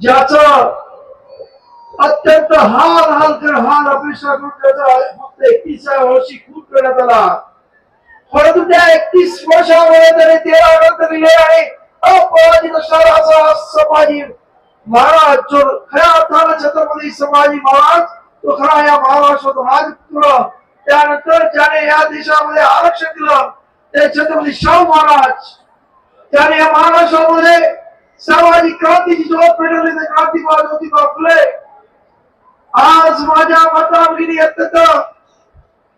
ज्याचं अत्यंत हार हाल कर हाल अपेक्षा करून त्याचा फक्त एकतीसव्या वर्षी खूप करण्यात आला परंतु त्या एकतीस वर्षामध्ये त्याने तेरा ग्रंथ लिहिले आणि अपराजित शहराचा संभाजी महाराज जो खऱ्या अर्थानं छत्रपती संभाजी महाराज तो खरा या महाराष्ट्रात राजपुत्र. त्यानंतर ज्याने या देशामध्ये आरक्षण दिलं. ते छत्रपती शाहू महाराज. त्याने या महाराष्ट्रामध्ये सामाजिक क्रांतीची ज्योत पेटवली ते क्रांतिकार ज्योतिबा फुले आज माझ्या माता अत्यंत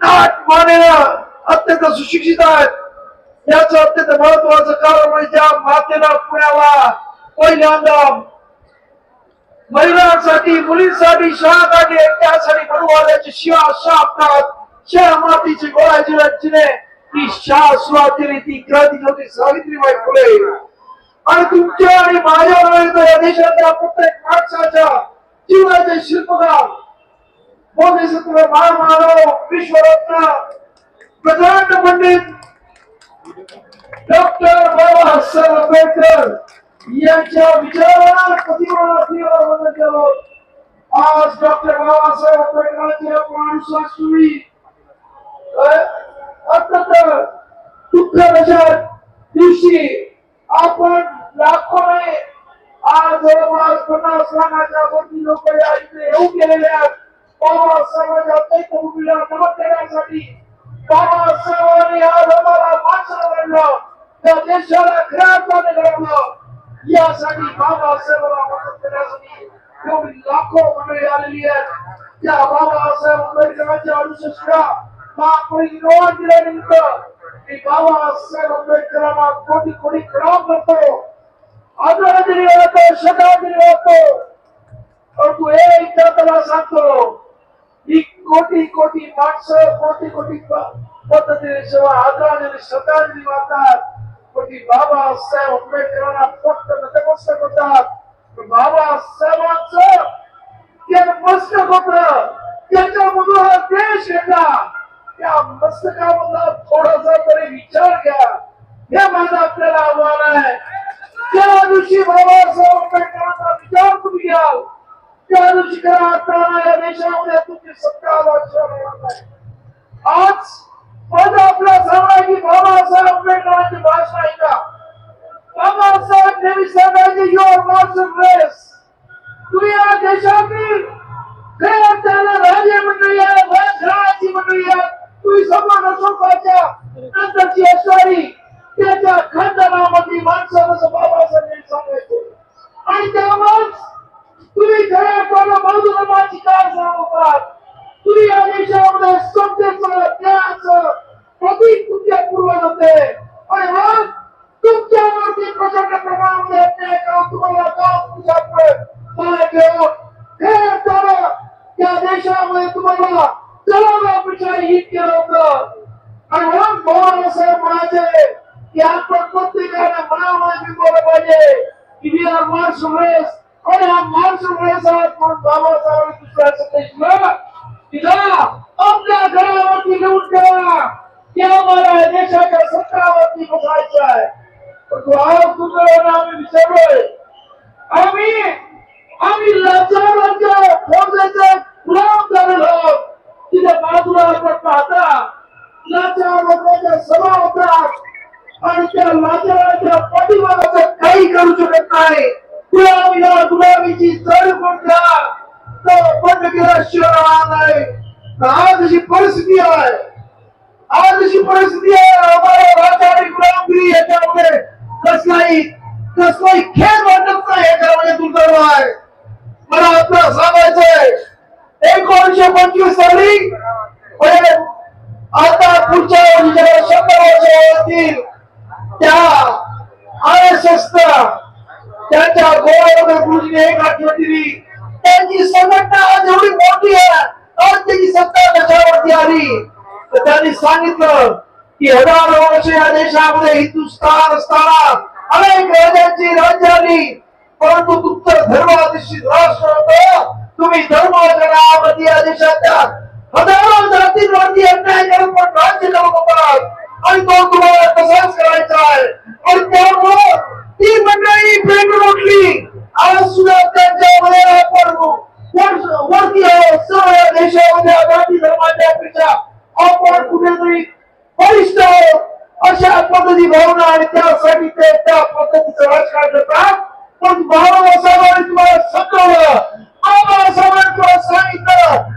नाट मानेनं अत्यंत सुशिक्षित आहेत. याच अत्यंत महत्वाचं कारण म्हणजे ज्या मातेला पुण्याला पहिल्यांदा महिलांसाठी मुलींसाठी शाळा काढली त्यासाठी बनवाल्याची शिवा शापतात शहर मातीची गोळा जिल्ह्याची ती शाळा सुरुवात केली ती क्रांती ज्योती सावित्रीबाई फुले. आणि तुमच्या आणि माझ्या नव्हे या देशातल्या प्रत्येक माणसाच्या जीवनाचे शिल्पकार मोदी सत्व महामानव विश्वरत्न प्रचंड पंडित डॉक्टर बाबासाहेब आंबेडकर यांच्या विचाराला प्रतिमाला वंदन केलं. आज डॉक्टर बाबासाहेब आंबेडकरांच्या माणसाशी अत्यंत दुःखाच्या दिवशी आपण लाखोने आज जवळपास पन्नास लाखाच्या वरती लोक या इथे येऊ गेलेले आहेत. बाबासाहेबांच्या चैत्यभूमीला मदत देण्यासाठी बाबासाहेबांनी आज आम्हाला माणसं घडलं त्या देशाला खऱ्या अर्थाने घडवलं. यासाठी बाबासाहेबांना मदत करण्यासाठी एवढी लाखो मंडळी आलेली आहेत. त्या बाबासाहेब आंबेडकरांच्या अनुशस्त्रा महापरिनिर्वाण दिल्यानिमित्त मी बाबासाहेब आंबेडकरांना कोटी कोटी प्रणाम करतो. आदरांजली वाहतो श्रद्धांजली वाहतो परंतु हे इतर त्याला सांगतो ही कोटी कोटी माणसं कोटी कोटी पद्धतीने सेवा आदरांजली श्रद्धांजली वाहतात कोटी ती बाबासाहेब आंबेडकरांना फक्त नतमस्तक होतात पण बाबासाहेबांचं ते मस्तक होत त्याच्यामधून हा देश घेतला त्या मस्तकामधला थोडासा तरी विचार घ्या हे माझं आपल्याला आव्हान आहे त्या दिवशी बाबासाहेब आंबेडकरांचा विचार तुम्ही घ्याल त्या दिवशी खऱ्या अर्थानं या देशामध्ये तुमची सत्ता लक्षात येणार नाही. आज माझं आपल्या सर्वांची बाबासाहेब आंबेडकरांची भाषण ऐका. बाबासाहेब नेहमी सांगायचे युअर मार्शल रेस तुम्ही या देशातील खऱ्या अर्थानं राजे मंडळी आहे राजघराण्याची मंडळी आहे. तुम्ही समान अशोकाच्या नंतरची असणारी त्याच्या खानदानामधली माणसं जसं बाबासाहेब नेहमी सांगायचे आणि त्यामुळेच तुम्ही खऱ्या अर्थानं बौद्ध धर्माची काय सांगतात तुम्ही या देशामध्ये सत्तेचं न्यायाचं प्रतीक तुमच्या पूर्वज होते आणि मग तुमच्यावरती प्रचंड प्रमाणामध्ये अन्याय करून तुम्हाला गाव तुझ्याकडे पाय घेऊन खऱ्या अर्थानं त्या देशामध्ये तुम्हाला चलावण्यापेक्षा हित केलं होतं आणि म्हणून बाबासाहेब म्हणायचे की आपण प्रत्येकाने मनामध्ये बोललं पाहिजे. की वी आर मार सुरेश आणि हा मार सुरेश आहात म्हणून बाबासाहेबांनी दुसऱ्या संदेश तिला आपल्या घरावरती घेऊन ठेवा. की आम्हाला देशाच्या सत्तावरती बसायचं आहे परंतु आज तुझं आम्ही विचारलोय आम्ही लाचारांच्या फौजेचे गुलाम झालेलो आहोत तिथे बाजूला आपण पाहता लाचार लोकांच्या सभा होतात आणि त्या लाचाराच्या पाठीमागाचं काही करू शकत नाही. गुलामीला गुलाबीची जड कोणत्या तो बंद केल्याशिवाय राहणार नाही. आज अशी परिस्थिती आहे. आज अशी परिस्थिती आहे आम्हाला लाचारी गुलामगिरी याच्यामध्ये कसलाही कसलाही खेळ वाटत नाही याच्यामध्ये दुर्दैव आहे. मला आपलं सांगायचंय एकोणीशे पंचवीस साली आता पुढच्या वर्षी जेव्हा शंभर वर्ष असतील त्या आर त्यांच्या गोव्यामध्ये गुरुजीने एक आठवण दिली त्यांची संघटना आज एवढी मोठी आहे. आज त्याची सत्ता कशावरती आली? तर त्यांनी सांगितलं की हजारो वर्ष या देशामध्ये हिंदुस्थान असताना अनेक राजांची राज्य आली. परंतु तुमचं धर्माधिष्ठित राष्ट्र होत. तुम्ही धर्माच्या नावामध्ये या देशाच्या हजारो जातींवरती अन्याय करून पण राज्य करत होतात आणि तो तुम्हाला तसाच करायचा आहे. आणि त्यामुळं ती मंडळी पेटून उठली. आज सुद्धा त्यांच्यामध्ये आपण वरती आहोत सर्व या देशामध्ये गांधी धर्माच्या पेक्षा आपण कुठेतरी वरिष्ठ आहोत. अशा पद्धती भावना आणि त्यासाठी ते त्या पद्धतीचं राजकारण करतात. पण बाबासाहेबांनी तुम्हाला समजवलं बाबासाहेबांनी तुम्हाला सांगितलं.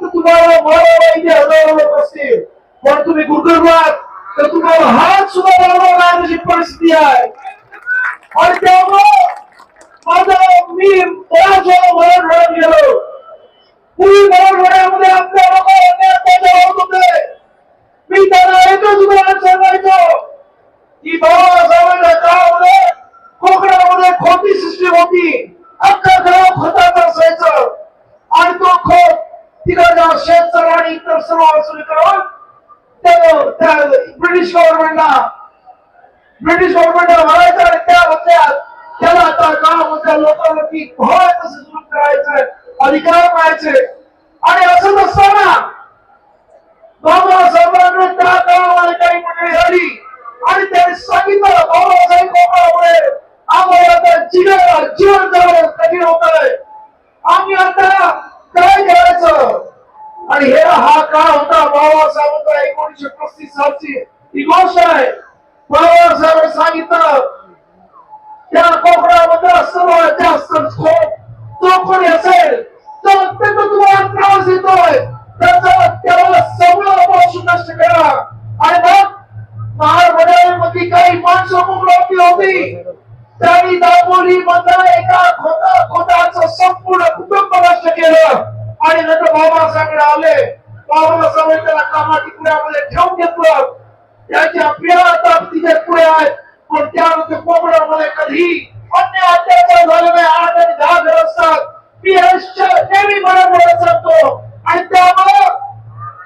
तर तुम्हाला मारावायचे हजारो लोक असतील. पण तुम्ही गुरगुरलात तर तुम्हाला हात सुद्धा लावणार नाही अशी परिस्थिती आहे आणि त्यामुळं माझं मी बऱ्याच वेळा मराठवाड्यात गेलो पूर्वी मराठवाड्यामध्ये आपल्या लोकांना अत्याचार होत होते मी त्यांना एकच उदाहरण सांगायचो की बाबासाहेबांच्या काळामध्ये कोकणामध्ये खोटी सिस्टीम होती अख्खा गाव खताचं असायचं आणि तो खत तिकडच्या शेतसर आणि इतर सर्व वसुली करून त्या- त्या ब्रिटिश गव्हर्नमेंटला ब्रिटिश गव्हर्नमेंटला म्हणायचं आणि त्या होत्या त्याला आता गावामधल्या लोकांवरती भय तसं सुरू करायचं अधिकार पाहायचे. आणि असंच असताना बाबासाहेबांनी त्या काळामध्ये काही मंडळी झाली आणि त्यांनी सांगितलं बाबासाहेब कोकणामुळे आम्हाला आता जीवन जीवन जगणं कठीण होत आहे आम्ही आता काय करायचं? आणि हे हा काळ होता बाबासाहेबांचा एकोणीशे पस्तीस सालची. ही गोष्ट आहे. बाबासाहेबांनी सांगितलं त्या कोकणामध्ये सर्वात जास्त तो जो कोणी असेल तो अत्यंत तुम्हाला त्रास येतोय. त्याचा त्याला सगळं अपॉर्च्युन नष्ट करा. आणि मग महाराष्ट्रामध्ये काही माणसं मुंबई होती. त्यांनी दापोली मधला एका खोटा खोटाचं संपूर्ण कुटुंब नष्ट केलं. आणि नंतर बाबासाहेब आले. बाबासाहेब त्याला कामाटी पुण्यामध्ये ठेवून घेतलं. त्याच्या पिढ्या ताकदीचे पुढे आहेत पण त्यानंतर कोकणामध्ये कधी अन्य अत्याचार झाले नाही आठ आणि दहा घर असतात मी हे श- नेहमी मराठवाडा सांगतो आणि त्यामुळे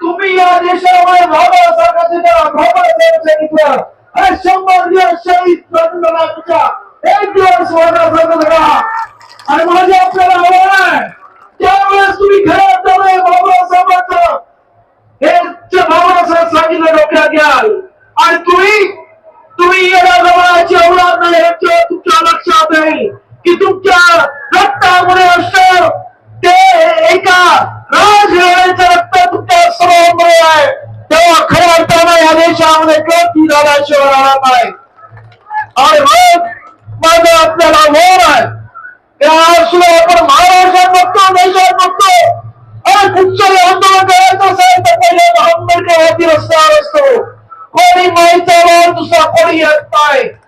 तुम्ही या देशामध्ये बाबासाहेबांचे बाबासाहेब सांगितलं अरे शंभर दिवस शहीद तुमच्या एक दिवस वर्गासारखं करा. आणि माझे आपल्याला आव्हान आहे त्यावेळेस तुम्ही खऱ्या अर्थाने बाबासाहेबांचं हे जे बाबासाहेब सांगितलं डोक्यात घ्याल आणि तुम्ही तुम्ही येण्या जवळची औलाद नाही याचं तुमच्या लक्षात येईल की तुमच्या रक्तामुळे असं ते एका राजघराण्याचं रक्त तुमच्या सर्वांमुळे आहे. तेव्हा खऱ्या अर्थानं या देशामध्ये क्रांती झाल्याशिवाय राहणार नाही. आणि मग माझं आपल्याला आव्हान आहे. त्या सुद्धा आपण महाराष्ट्रात बघतो देशात बघतो. आणि कुठचंही आंदोलन करायचं असेल तर पहिले आंबेडकरवादी रस्त्यावर असतो कोणी माहिती दुसरा कोणी येत नाही.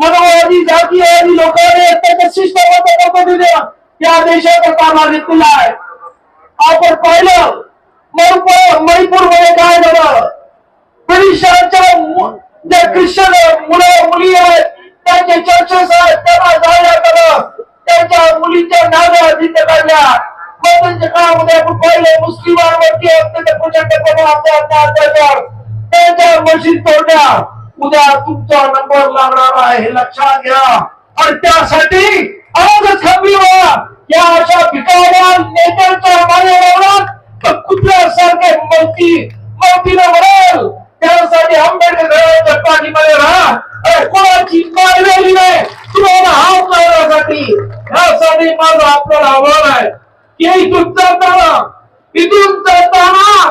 मनोवादी जातीयवादी लोकांनी अत्यंत शिस्तबद्ध पद्धतीने या देशाचा ताबा घेतलेला आहे. आपण पाहिलं मणिपूरमध्ये काय झालं? ब्रिटिशांच्या जे ख्रिश्चन मुलं मुली आहेत त्यांचे चर्चेस आहेत त्यांना जाळण्यात आलं त्यांच्या मुलींच्या नाव्या तिथे काढल्या. बदलच्या काळामध्ये आपण पाहिलं मुस्लिमांवरती अत्यंत प्रचंडपणे अत्याचार अत्याचार त्यांच्या मशीद तोडण्या उद्या तुमचा नंबर लागणार आहे लक्षात घ्या. आणि त्यासाठी आजच खबरी या अशा भिकाऱ्या नेत्यांच्या मागे लावणार तर कुत्र्यासारखे मौती मौतीनं मरेल त्यासाठी आंबेडकर पाठीमध्ये राहा. अरे कोणाची मारलेली नाही? तुम्हाला हात लावण्यासाठी यासाठी माझं आपल्याला आव्हान आहे की इथून जाताना इथून जाताना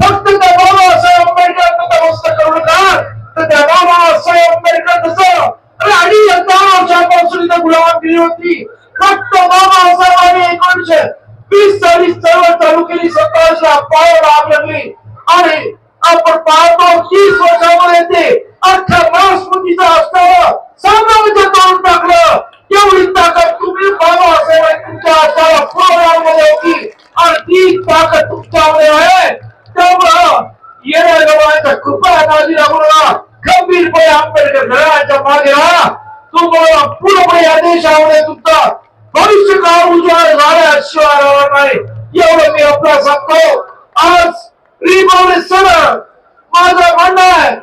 फक्त त्या बाबासाहेब आंबेडकर नतमस्तक करू नका तर त्या बाबासाहेब आंबेडकर कसं अरे अडीच हजार वर्षापासून इथं गुलाम केली होती फक्त बाबासाहेबांनी एकोणीशे वीस साली चळवळ चालू केली सत्तावीसला पायाला आग लागली आणि आपण पाहतो तीस वर्षामध्ये ते अख्ख्या महास्मृतीचा असताना साम्राज्य तोडून टाकलं एवढी ताकद तुम्ही बाबासाहेब तुमच्या हाताला पुरवण्यामध्ये होती आणि ती ताकद तुमच्यामध्ये आहे त्यामुळं येण्या गवळाच्या कृपया काळजी लागू नका गंभीरपणे आंबेडकर घराच्या मागे राहा तुम्हाला पूर्णपणे आदेश आवडे तुमचा भविष्य काळ उज्ज्वल झाल्याशिवाय राहणार नाही एवढं मी आपला सांगतो. आज रिपब्लिक सण. माझं म्हणणं आहे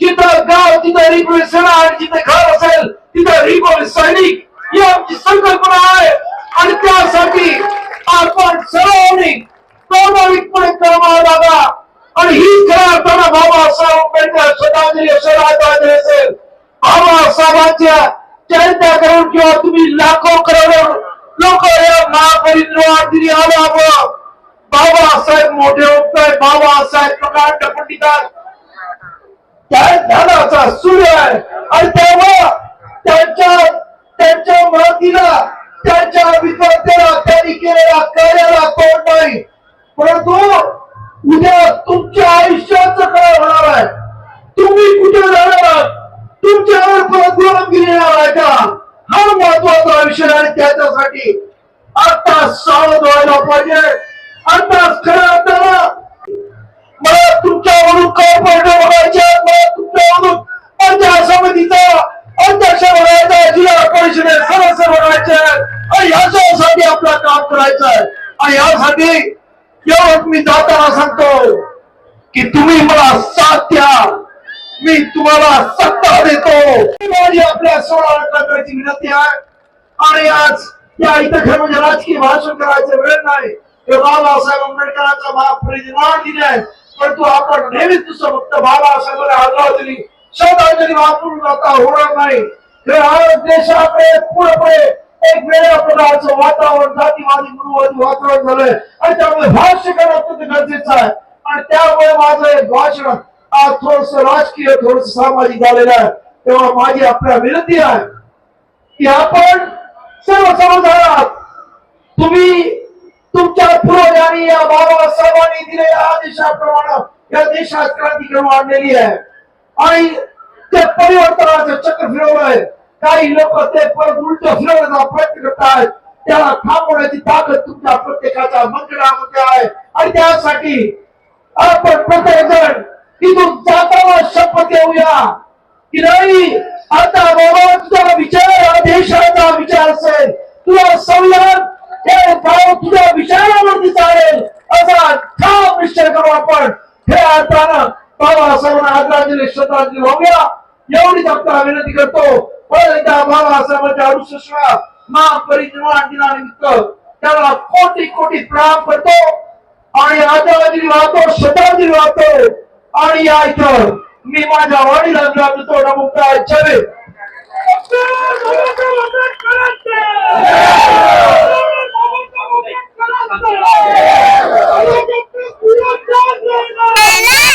जिथं गाव तिथं रिपब्लिक सण आणि जिथे घर असेल तिथं रिपब्लिक सैनिक. ही आमची संकल्पना आहे. आणि त्यासाठी आपण सर्वांनी प्रामाणिकपणे कामाला लागा आणि ही खऱ्या अर्थानं बाबासाहेब आंबेडकर श्रद्धांजली असेल आदरांजली असेल बाबासाहेबांच्या जयंत्या करून किंवा तुम्ही लाखो करोड लोक या महापरिनिर्वाण दिनी आल्यामुळं बाबासाहेब मोठे होत बाबासाहेब प्रकांड पंडितांत त्या ज्ञानाचा सूर्य आहे. आणि तेव्हा त्यांच्या त्यांच्या मराठीला त्यांच्या विद्यार्थ्याला त्यांनी केलेल्या कार्याला तोड नाही. परंतु उद्या तुमच्या आयुष्याचं काय होणार आहे? तुम्ही कुठे जाणार आहात? तुमच्यावर परत गुलामगिरी येणार आहे का? हा महत्त्वाचा विषय आहे त्याच्यासाठी आता सावध व्हायला पाहिजे. आता खऱ्या आता मला तुमच्यावरून काय पडणं बघायचे आहे, मला तुमच्यावरून पंचायत समितीचा अध्यक्ष बनायचा जिल्हा परिषदेत सदस्य बनायचे आहे. आणि ह्याच्यासाठी आपलं काम करायचं आहे आणि यासाठी एवढं मी जाताना सांगतो की तुम्ही मला साथ द्या मी तुम्हाला सत्ता देतो. माझी आपल्या सोळा करण्याची विनंती आहे. आणि आज या इथं खरं म्हणजे राजकीय भाषण करायचं वेळ नाही. हे बाबासाहेब आंबेडकरांचा महापरिनिर्वाण दिले आहे परंतु आपण नेहमीच दुसरं फक्त बाबासाहेबांना आदरांजली श्रद्धांजली वापरून आता होणार नाही. हे आज देशाकडे पूर्णपणे एक वेगळ्या प्रकारचं वातावरण जातीवादी गुरुवादी वातावरण झालंय. आणि त्यामुळे भाष्य करणं अत्यंत गरजेचं आहे. आणि त्यामुळे माझं भाषण आज थोडस राजकीय थोडस सामाजिक झालेलं आहे. तेव्हा माझी आपल्या विनंती आहे की आपण सर्व समज आहात तुम्ही तुमच्या पूर्वजांनी या बाबासाहेबांनी दिलेल्या आदेशाप्रमाणे या देशात क्रांती आणलेली आहे. आणि ते परिवर्तनाचं चक्र फिरवलंय काही लोक ते परत उलट फिरवण्याचा प्रयत्न करतायत त्याला थांबवण्याची ताकद तुमच्या प्रत्येकाच्या मंदिरामध्ये आहे. आणि त्यासाठी आपण प्रत्येक जण तिथून जाताना शपथ घेऊया. की नाही आता बाबा विचार हा देशाचा विचार असेल. तुझा संविधान हे गाव तुझ्या विचारावरती चालेल. असा ठाम निश्चय करू आपण. हे अर्थानं बाबासाहेबांना आदरांजली श्रद्धांजली वाहूया. एवढीच आपल्याला विनंती करतो. परत एकदा बाबासाहेबांच्या अडुसष्टव्या महापरिनिर्वाण दिनानिमित्त त्याला कोटी कोटी प्रणाम करतो. आणि आदरांजली वाहतो श्रद्धांजली वाहतो. आणि ऐकलं मी माझ्या वडिलांना तोडा मुक्त ऐच्छावे Yeah!